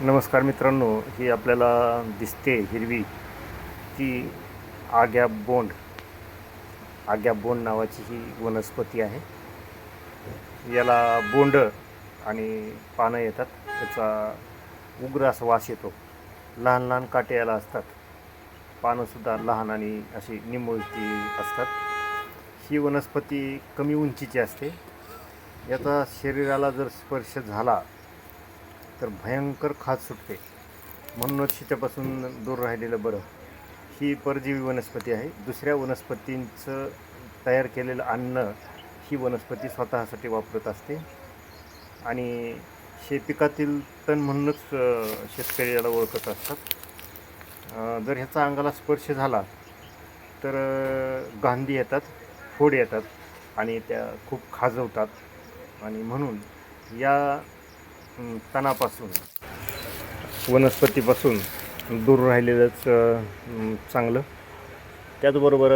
नमस्कार मित्रांनो ही आपल्याला दिसते हिरवी ती आग्या बोंड. आग्या बोंड नावाची ही वनस्पती आहे. याला बोंड आणि पानं येतात. त्याचा उग्र असा वास येतो. लहान लहान काटे याला असतात. पानंसुद्धा लहान आणि अशी निमुळती असतात. ही वनस्पती कमी उंचीची असते. याचा शरीराला जर स्पर्श झाला तर भयंकर खाज सुटते. म्हणूनच हिच्यापासून दूर राहिलेलं बरं. ही परजीवी वनस्पती आहे. दुसऱ्या वनस्पतींचं तयार केलेलं अन्न ही वनस्पती स्वतःसाठी वापरत असते. आणि शेपिकातील तण म्हणूनच शेतकरी याला ओळखत असतात. जर ह्याचा अंगाला स्पर्श झाला तर गांधी येतात फोड येतात आणि त्या खूप खाजवतात. आणि म्हणून या तणापासून. वनस्पतीपासून दूर राहिलेलंच चांगलं. त्याचबरोबर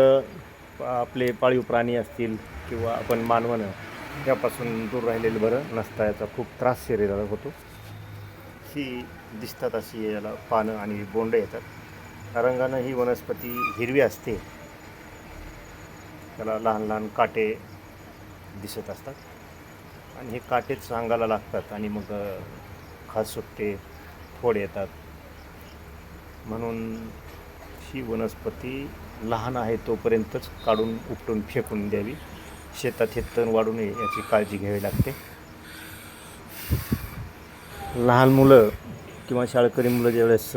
आपले पाळीव प्राणी असतील किंवा आपण मानवानं यापासून दूर राहिलेलं बरं नसता याचा खूप त्रास शरीराला होतो. ही दिसतात अशी याला पानं आणि बोंडं येतात. रंगानं ही वनस्पती हिरवी असते. त्याला लहान लहान काटे दिसत असतात. आणि हे काटेच अंगाला लागतात आणि मग खास सुट्टे सुटते फोड येतात. म्हणून ही वनस्पती लहान आहे तोपर्यंतच काढून उपटून फेकून द्यावी. शेतात हे तण वाढू नये याची काळजी घ्यावी लागते. लहान मुलं किंवा शाळकरी मुलं ज्यावेळेस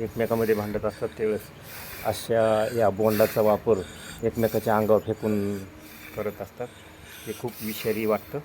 एकमेकामध्ये भांडत असतात त्यावेळेस अशा या बोंडाचा वापर एकमेकाच्या अंगावर फेकून करत असतात. हे खूप विषारी वाटतं.